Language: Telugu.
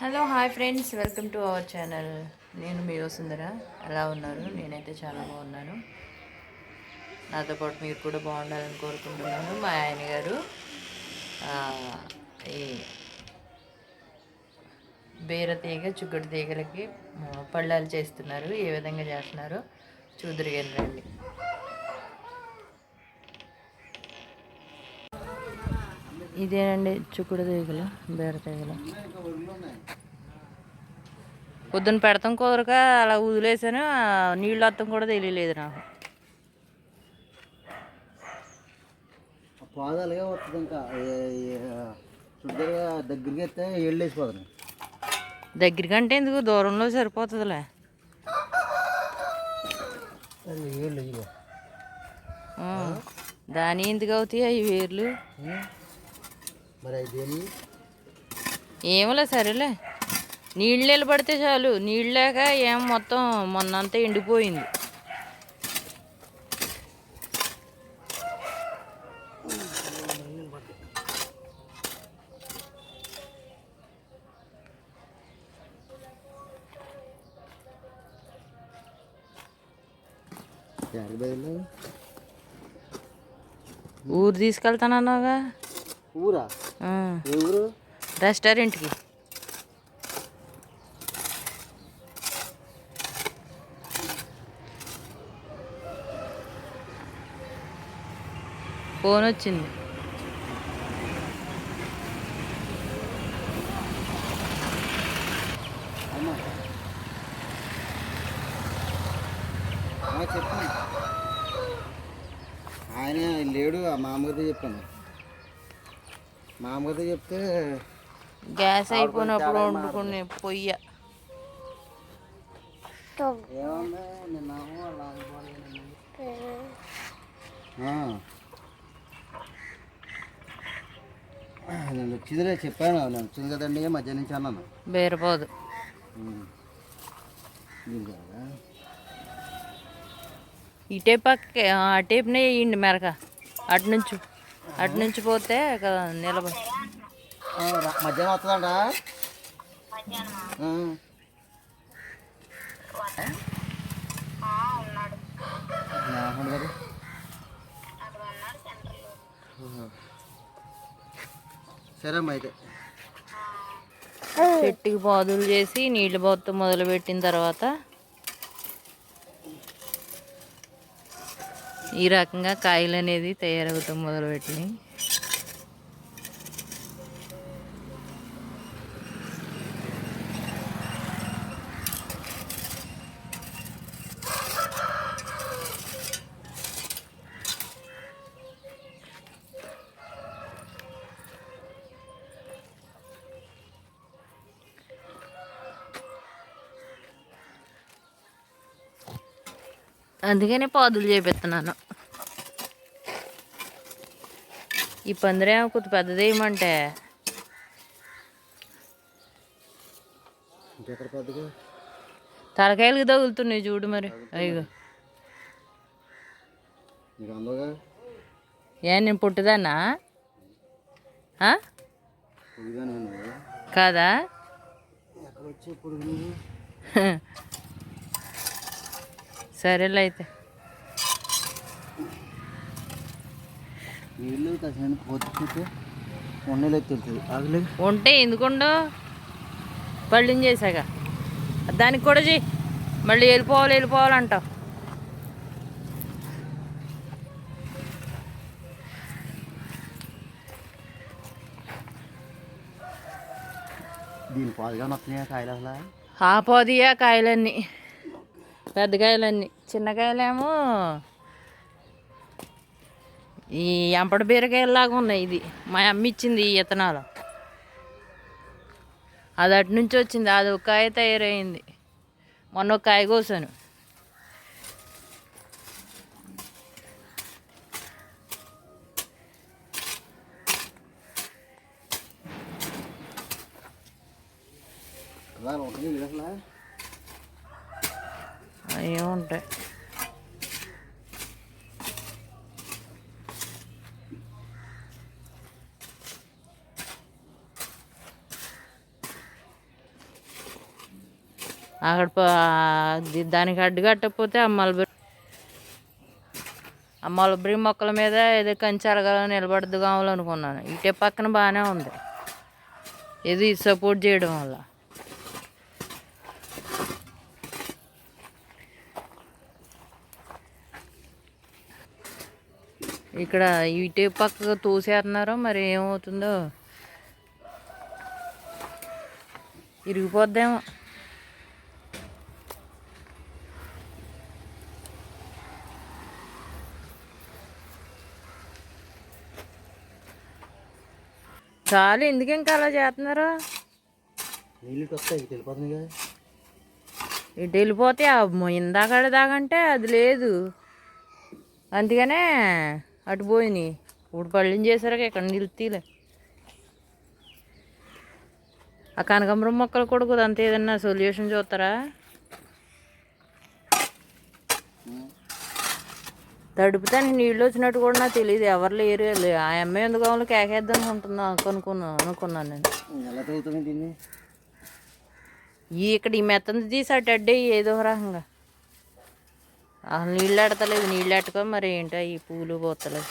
Hello hi friends welcome to our channel నేను మీ వసుందర ఎలా ఉన్నారు? నేనైతే చాలా బాగున్నాను. నాతో పాటు మీరు కూడా బాగుండాలని కోరుకుంటున్నాను. మా ఆయన గారు ఈ బీర తీగ చుక్కటి తీగలకి పళ్ళాలు చేస్తున్నారు. ఏ విధంగా చేస్తున్నారో? చూదురు రండి. ఇదేనండి చుక్కుడు తీగలు బీర తీగలు. పొద్దున పెడతాం కుదరక అలా వదిలేసాను నీళ్ళు వస్తాం కూడా తెలియలేదు నాకు. పాదాలుగా వస్తుంది ఇంకా దగ్గరికి అయితే ఏళ్ళు వేసిపోతున్నాయి దగ్గరికంటే ఎందుకు? దూరంలో సరిపోతుందిలే. దాని ఎందుకు అవుతాయి అవి వేర్లు? మరి ఏమోలే సరేలే. నీళ్ళు నిలబడితే చాలు. నీళ్ళు లేక ఏం మొత్తం మొన్నంతా ఎండిపోయింది. ఊరు తీసుకెళ్తానన్నావుగా? ఊరా? ఊరు రెస్టారెంట్కి. ఫోన్ వచ్చింది. ఆయన లేడు ఆ మామగారితో చెప్పాను మామగారితో చెప్తే గ్యాస్ అయిపోయినప్పుడు వండుకునే పొయ్య. నేను వచ్చిందిలే చెప్పాను నేను వచ్చింది కదండి మధ్య నుంచి అన్నాను. బేరపోదు. పక్క ఆ టేపునే వేయండి మెరక. అటు నుంచి. అటు నుంచి పోతే కదా రా- మధ్యాహ్నం వస్తుందంట. ఆ. రాహుల్ గారు ఆహా. సరే అమ్మా అయితే. చెట్టుకి పాదులు చేసి నీళ్ళు పోతూ మొదలు పెట్టిన తర్వాత ఈ రకంగా కాయలు అనేది తయారవుతాం మొదలుపెట్టినాయి అందుకనే పాదులు చేపిస్తున్నాను. ఈ పందిరేమో కొద్ది పెద్దదేయమంటే తలకాయలకి తగులుతున్నాయి చూడు మరి. అయ్యో. ఏ నేను నేను కాదా? సరేలే అయితే పొద్దుకుంటే తెలుస్తుంది ఆగలేదు ఉంటే ఎందుకుండో? పళ్ళిని చేశాక. దానికి కూడా చెయ్యి మళ్ళీ వెళ్ళిపోవాలి వెళ్ళిపోవాలంటావు దీని పాదుగా వస్తున్నాయా కాయలు అసలు? ఆ పోదియా కాయలన్నీ. పెద్ద కాయలన్నీ చిన్న కాయలేమో ఈ ఎంపడ బీరకాయలాగా ఉన్నాయి ఇది. మా అమ్మ ఇచ్చింది ఈ ఇతనాలు అది అటు నుంచి వచ్చింది. అది ఒక కాయ తయారైంది. మొన్న ఒక కాయ కోసాను. అలా ఉంటుంది ఇది అవి ఉంటాయి అక్కడ దానికి అడ్డు కట్టకపోతే ఆ మలబరి ఆ మొక్కల మీద ఏదో కంచాలగా నిలబడదు కావాలనుకున్నాను. ఇటే పక్కన బాగానే ఉంది. ఏదో ఇది సపోర్ట్ చేయడం వల్ల. ఇక్కడ ఇటే పక్కగా తోసేస్తున్నారు మరి ఏమవుతుందో? ఇరిగిపోద్దేమో. చాలు ఎందుకు ఇంకా అలా చేస్తున్నారు? ఇటు వెళ్ళిపోతే ఇందాక దాకంటే అది లేదు. అందుకనే అటు పోయినాయి. ఇప్పుడు పళ్ళని చేశారు ఇక్కడ నిలుతీలే ఆ కనకాంబరం మొక్కలు కూడా కొద్ది అంత ఏదన్నా సొల్యూషన్ చూస్తారా? తడుపుతానికి నీళ్ళు వచ్చినట్టు కూడా నాకు తెలియదు ఎవరు లేరు. ఆ అమ్మాయి ఎందుకు కేకేద్దాం అనుకుంటున్నా అనుకున్నాను అనుకున్నాను నేను. ఈ ఇక్కడ ఈ మెత్తంది తీసి అటు అడ్డే ఏదో రకంగా. నీళ్ళు ఆడతలేదు నీళ్ళు పెట్టుకో మరి ఏంటో ఈ పూలు పోతలేదు